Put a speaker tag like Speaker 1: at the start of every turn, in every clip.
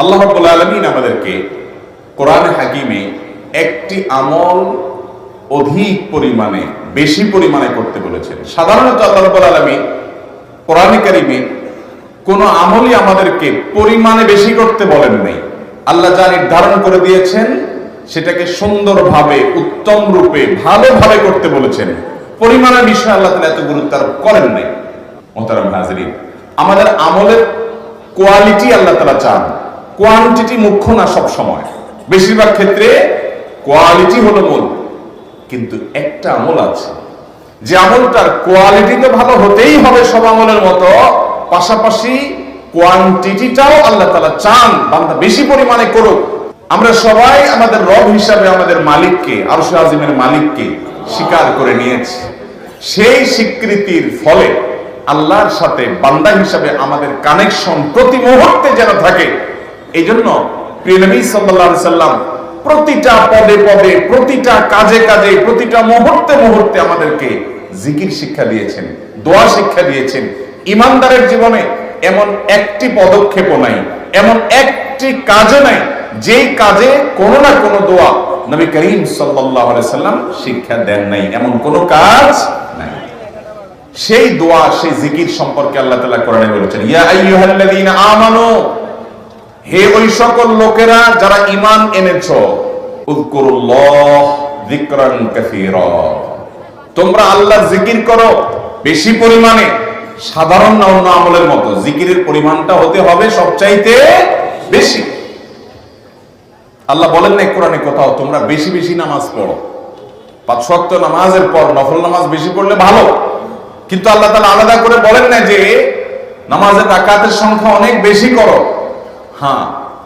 Speaker 1: আল্লাহ আলামিন আমাদেরকে কোরআন হাকিমে একটি আমল অধিক পরিমাণে, বেশি পরিমাণে করতে বলেছেন। সাধারণত আল্লাহ রাব্বুল আলামিন কোরআনে কারিমে কোন আমলই আমাদেরকে পরিমাণে বেশি করতে বলেন নাই। আল্লাহ যা নির্ধারণ করে দিয়েছেন, সেটাকে সুন্দরভাবে, উত্তম রূপে, ভালোভাবে করতে বলেছেন। পরিমাণের বিষয়ে আল্লাহ তালা এত গুরুত্ব আরোপ করেন নাই। মোহতারাম হাজরিন, আমাদের আমলের কোয়ালিটি আল্লাহ তালা চান। কোয়ান্টিটি মুখ্য না সব সময়। বেশিরভাগ ক্ষেত্রে কোয়ালিটি হলো মূল। কিন্তু একটা আমল আছে। যে আমলটার কোয়ালিটি তো ভালো হতেই হবে সব আমলের মতো, পাশাপাশি কোয়ান্টিটিটাও আল্লাহ তালা চান, বান্দা বেশি পরিমাণে করুক। আমরা সবাই আমাদের রব হিসাবে আমাদের মালিককে, আরশ আজিমের মালিককে স্বীকার করে নিয়েছি। সেই স্বীকৃতির ফলে আল্লাহর সাথে বান্দা হিসাবে আমাদের কানেকশন প্রতি মুহূর্তে যেন থাকে এই জন্য প্রতিটা পদে পদে, প্রতিটা কাজে কাজে, প্রতিটা মুহূর্তে মুহূর্তে আমাদেরকে জিকির শিক্ষা দিয়েছেন, দোয়া শিক্ষা দিয়েছেন। ইমানদারের জীবনে এমন একটি পদক্ষেপও নাই, এমন একটি নাই কাজে কোনো না কোনো দোয়া নবী করিম সাল্লাম শিক্ষা দেন নাই, এমন কোনো কাজ নাই। সেই দোয়া, সেই জিকির সম্পর্কে আল্লাহ তাআলা কোরআনে বলেছেন, ইয়া হে ওই সকল লোকেরা যারা ইমান এনেছ তোমরা আল্লাহ জিকির করো বেশি পরিমাণে, সাধারণ না অন্য আমলের মতো। জিকিরের পরিমাণটা হতে হবে সবচাইতে বেশি। আল্লাহ বলেন না কোরআনে কোথাও, তোমরা বেশি বেশি নামাজ পড়ো। পাঁচ ওয়াক্ত নামাজের পর নফল নামাজ বেশি পড়লে ভালো। কিন্তু আল্লাহ তাআলা আলাদা করে বলেন না যে নামাজের রাকাতের সংখ্যা অনেক বেশি করো। হ্যাঁ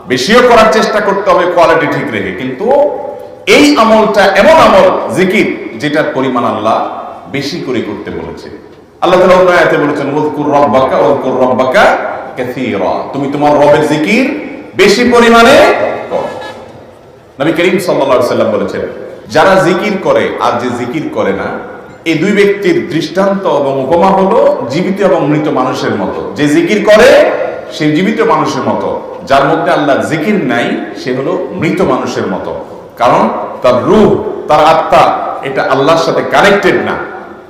Speaker 1: বেশিও করার চেষ্টা করতে হবে কোয়ালিটি ঠিক রেখে। কিন্তু এই আমলটা এমন আমল, জিকির, যেটার পরিমাণ আল্লাহ বেশি করে করতে বলেছে। আল্লাহ অন্য বলেছেন তুমি তোমার রবের জিকির বেশি পরিমাণে নবী করিম সাল্লাল্লাহু আলাইহি বলেছেন, যারা জিকির করে আর যে জিকির করে না, এই দুই ব্যক্তির দৃষ্টান্ত এবং উপমা হলো জীবিত এবং মৃত মানুষের মতো। যে জিকির করে, সে জীবিত মানুষের মতো। যার মধ্যে আল্লাহর জিকির নাই, সে হলো মৃত মানুষের মতো। কারণ তার রূহ, তার আত্মা, এটা আল্লাহর সাথে কানেক্টেড না।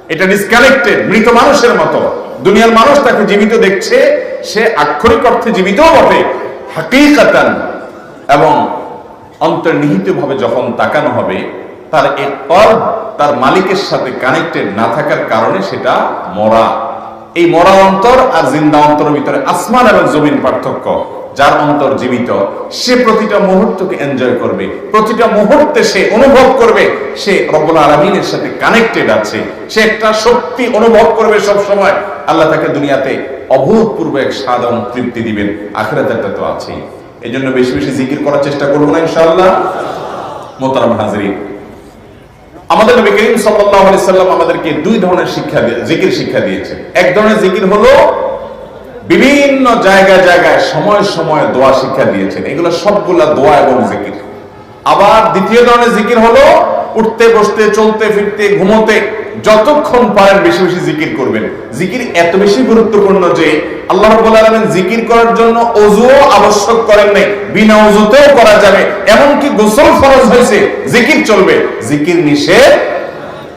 Speaker 1: এটা ডিসকানেক্টেড মৃত মানুষের মতো। দুনিয়ার মানুষ তাকে জীবিত দেখছে, সে আক্ষরিক অর্থে জীবিতও বটে, হাকিকাতান। এবং অন্তর্নিহিত ভাবে যখন তাকানো হবে, তার এক কর্ম তার মালিকের সাথে কানেক্টেড না থাকার কারণে সেটা মরা। এই মরা অন্তর আর জিন্দা অন্তরের ভিতরে আসমান এবং জমিন পার্থক্য। যার অন্তর জীবিত, সে প্রতিটা মুহূর্তকে এনজয় করবে, প্রতিটা মুহূর্তে সে অনুভব করবে, সে রব্বুল আলমিনের সাথে কানেক্টেড আছে, সে একটা শক্তি অনুভব করবে সব সময় আল্লাহ তাকে দুনিয়াতে অভূতপূর্ব এক সাধারণ তৃপ্তি দিবেন, আখেরাতেরটা তো আছেই। এই জন্য বেশি বেশি জিকির করার চেষ্টা করব না, ইনশাআল্লাহ। মোতারাম হাজরিন, আমাদের নবী করিম সাল্লাল্লাহু আলাইহি সাল্লাম আমাদেরকে দুই ধরনের শিক্ষা দিয়ে জিকির শিক্ষা দিয়েছেন। এক ধরনের জিকির হলো বিভিন্ন জায়গায় জায়গায় সময় সময় দোয়া শিক্ষা দিয়েছেন। এগুলো সবগুলা দোয়া এবং জিকির। আবার দ্বিতীয় ধরনের জিকির হলো, উঠতে, বসতে, চলতে, ফিরতে, ঘুমোতে, যতক্ষণ পারেন বেশি বেশি জিকির করবেন। জিকির এত বেশি গুরুত্বপূর্ণ যে আল্লাহ রাব্বুল জিকির করার জন্য অজুও আবশ্যক করেন নাই, বিনা অজুতেও করা যাবে। এমনকি গোসল ফরজ হয়েছে, জিকির চলবে। জিকির নিষেধ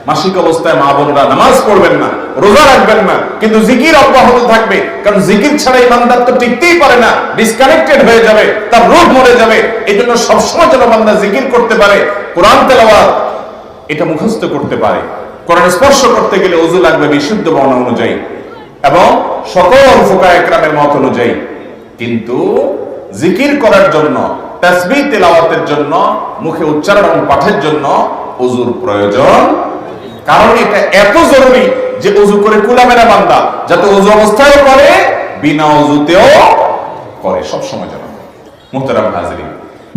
Speaker 1: মাসিক অবস্থায় মা বোনরা নামাজ পড়বেন না, রোজা রাখবেন না, কিন্তু জিকির অব্যাহত থাকবে। কারণ জিকির ছাড়া ইমানদার তো টিকতেই পারে না ডিসকানেক্টেড হয়ে যাবে, তার রূপ মরে যাবে। এই জন্য সবসময় যেন বান্দা জিকির করতে পারে, কোরআন তেলাওয়াত এটা মুখস্থ করতে পারে। কোরআন স্পর্শ করতে গেলে অজু লাগবে বিশুদ্ধ বর্ণনা অনুযায়ী এবং সকল ফোকা একরামের মত অনুযায়ী। কিন্তু জিকির করার জন্য, তাসবিহ তেলাওয়াতের জন্য, মুখে উচ্চারণ পাঠের জন্য অজুর প্রয়োজন কারণ এটা এত জরুরি যে অজু করে কুলামেরা বান্দা, যাতে অজু অবস্থায়ও করে, বিনা অজুতেও করে। সব সময় যেন। মুহতারাম হাজরিন,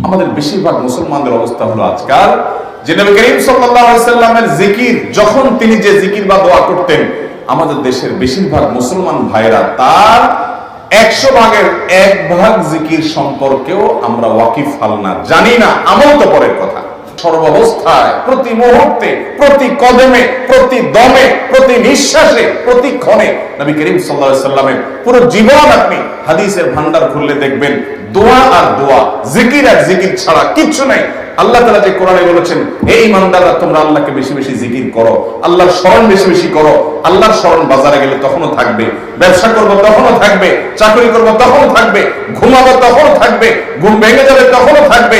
Speaker 1: আমাদের বেশিরভাগ মুসলমানদের অবস্থা হলো আজকাল যে নবী করিম সাল্লামের জিকির, যখন তিনি যে জিকির বা দোয়া করতেন, আমাদের দেশের বেশিরভাগ মুসলমান ভাইরা তার একশো ভাগের এক ভাগ জিকির সম্পর্কেও আমরা ওয়াকিফ হাল না, জানি না, আমল তো পরের কথা। সর্বাবস্থায়, প্রতি মুহূর্তে, প্রতি কদমে, প্রতি দমে, প্রতি নিঃশ্বাসে, প্রতি ক্ষণে নবী করিম আলাইহি সাল্লামের পুরো জীবন আপনি হাদিসের ভান্ডার খুললে দেখবেন, দোয়া আর দোয়া, জিকির আর জিকির ছাড়া কিচ্ছু নাই। আল্লাহ তাআলা যে কোরআনে বলেছেন, এই ইমানদাররা তোমরা আল্লাহকে বেশি বেশি জিকির করো, আল্লাহর স্মরণ বেশি বেশি করো, আল্লাহর স্মরণ বাজারে গেলে তখনও থাকবে, ব্যবসা করব তখনও থাকবে, চাকরি করব তখনও থাকবে, ঘুমাবো তখনও থাকবে, ঘুম ভেঙে যাবে তখনও থাকবে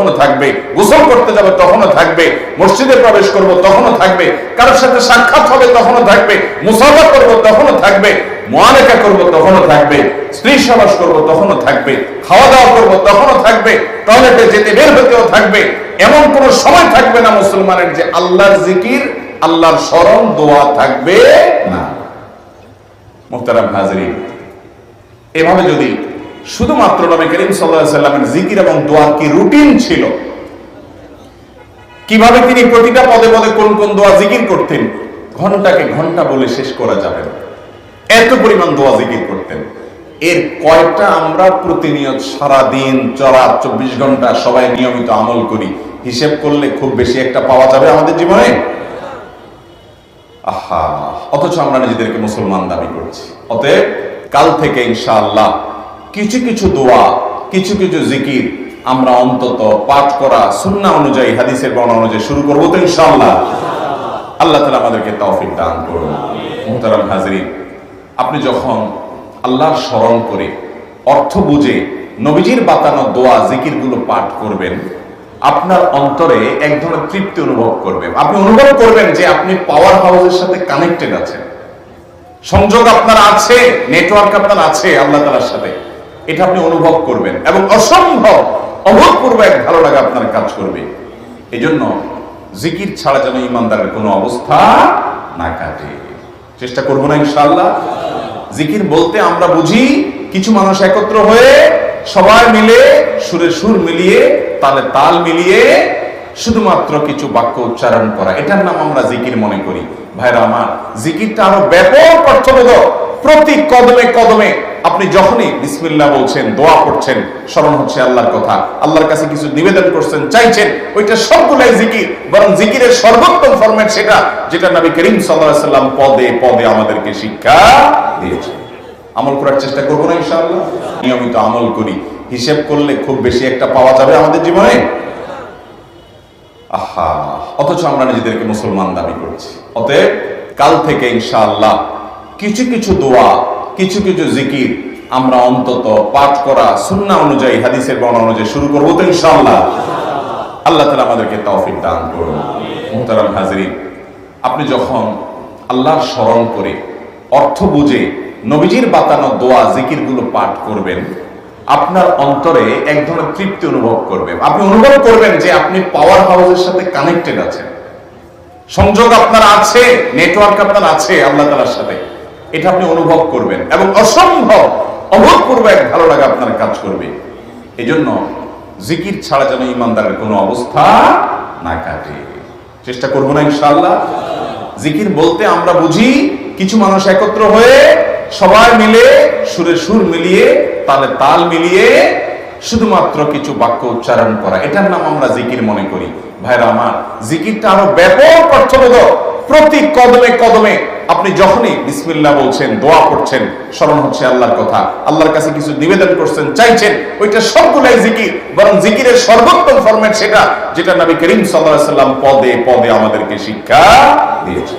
Speaker 1: তখনও থাকবে, গোসল করতে যাব তখনও থাকবে, মসজিদে প্রবেশ করব তখনও থাকবে, কারোর সাথে সাক্ষাৎ হবে তখনও থাকবে, মুসাফা করব তখনও থাকবে, মোয়ালেকা করব তখনও থাকবে, স্ত্রী সবাস করব তখনও থাকবে খাওয়া দাওয়া করব তখনও থাকবে, টয়লেটে যেতে বের হতেও থাকবে, এমন কোন সময় থাকবে না মুসলমানের যে আল্লাহর জিকির, আল্লাহর স্মরণ, দোয়া থাকবে না। মুহতারাম হাজরিন, এভাবে যদি শুধুমাত্র নবী করিম সাল্লামের জিকির এবং দোয়া কি রুটিন ছিল? কীভাবে তিনি প্রতিটা পদে পদে কোন কোন দোয়া জিকির করতেন? ঘন্টাকে ঘণ্টা বলে শেষ করা যাবে এত পরিমাণ দোয়া জিকির করতেন। এর কয়টা আমরা প্রতিনিয়ত সারা দিন চড়া চব্বিশ ঘণ্টা সবাই নিয়মিত আমল করি, হিসেব করলে খুব বেশি একটা পাওয়া যাবে আমাদের জীবনে? আহা! অথচ আমরা নিজেদেরকে মুসলমান দাবি করছি। অতএব কাল থেকে ইনশাআল্লাহ কিছু কিছু দোয়া, কিছু কিছু জিকির আমরা অন্তত পাঠ করা সুন্না অনুযায়ী, হাদিসের বর্ণনা অনুযায়ী শুরু করব তো ইনশাআল্লাহ। আল্লাহ তালা আমাদেরকে তৌফিক দান করুন। মুহতারাম হাজরিন, আপনি যখন আল্লাহর স্মরণ করে অর্থ বুঝে নবীজির বাতানো দোয়া, জিকিরগুলো পাঠ করবেন, আপনার অন্তরে এক ধরনের তৃপ্তি অনুভব করবেন। আপনি অনুভব করবেন যে আপনি পাওয়ার হাউসের সাথে কানেক্টেড আছেন। সংযোগ আপনার আছে নেটওয়ার্ক আপনার আছে, আল্লাহ তালার সাথে। এটা আপনি অনুভব করবেন এবং অসম্ভব অভূতপূর্ব এক ভালো লাগা আপনার কাজ করবে। এই জন্য জিকির ছাড়া যেন ইমানদারের কোনো অবস্থা না কাটে। চেষ্টা করব না ইনশাআল্লাহ। জিকির বলতে আমরা বুঝি, কিছু মানুষ একত্র হয়ে সবাই মিলে সুরে সুর মিলিয়ে, তালে তাল মিলিয়ে শুধুমাত্র কিছু বাক্য উচ্চারণ করা। এটার নাম আমরা জিকির মনে করি। ভাইরা আমার, জিকিরটা আরও ব্যাপক অর্থবোধক প্রতি কদমে কদমে আপনি যখনই বিসমিল্লাহ বলছেন, দোয়া করছেন, স্মরণ হচ্ছে আল্লাহর কথা। আল্লাহর কাছে কিছু নিবেদন করছেন, চাইছেন, ওইটা সবগুলাই জিকির। বরং জিকিরের সর্বোত্তম ফরম্যাট সেটা, যেটা নবী করিম সাল্লাল্লাহু সাল্লাম পদে পদে আমাদেরকে শিক্ষা দিয়েছে আমল করার চেষ্টা করব না ইনশাআল্লাহ? নিয়মিত আমল করি। হিসেব করলে খুব বেশি একটা পাওয়া যাবে আমাদের জীবনে। আহা, অথচ আমরা নিজেদেরকে মুসলমান দাবি করছি। অতএব কাল থেকে ইনশাআল্লাহ কিছু কিছু দোয়া কিছু কিছু জিকির আমরা অন্তত পাঠ করা সুন্না অনুযায়ী, হাদিসের বর্ণনা অনুযায়ী শুরু করব তো ইনশাআল্লাহ। আল্লাহ তালা আমাদেরকে তৌফিক দান করুন। মুহতারাম হাজরিন, আপনি যখন আল্লাহর স্মরণ করে অর্থ বুঝে নবীজির বাতানো দোয়া, জিকিরগুলো পাঠ করবেন, আপনার অন্তরে এক ধরনের তৃপ্তি অনুভব করবেন আপনি অনুভব করবেন যে আপনি পাওয়ার হাউসের সাথে কানেক্টেড আছেন। সংযোগ আপনার আছে নেটওয়ার্ক আপনার আছে, আল্লাহ তালার সাথে। এটা আপনি অনুভব করবেন এবং অসম্ভব অভূতপূর্ব এক ভালো লাগা আপনার কাজ করবে। এই জন্য জিকির ছাড়া যেন ইমানদারের কোনো অবস্থা না কাটে। চেষ্টা করব না ইনশাআল্লাহ। জিকির বলতে আমরা বুঝি, কিছু মানুষ একত্র হয়ে সবাই মিলে সুরে সুর মিলিয়ে, তালে তাল মিলিয়ে শুধুমাত্র কিছু বাক্য উচ্চারণ করা। এটার নাম আমরা জিকির মনে করি। ভাইরা আমার, জিকিরটা আরও ব্যাপক অর্থবোধক প্রতি কদমে কদমে আপনি যখনই বিসমিল্লা বলছেন, দোয়া করছেন, স্মরণ হচ্ছে আল্লাহর কথা। আল্লাহর কাছে কিছু নিবেদন করছেন, চাইছেন, ওইটা সবগুলাই জিকির, বরং জিকিরের সর্বোত্তম ফরম্যাট সেটা, যেটা নবী করিম সাল্লাহ সাল্লাম পদে পদে আমাদেরকে শিক্ষা দিয়েছে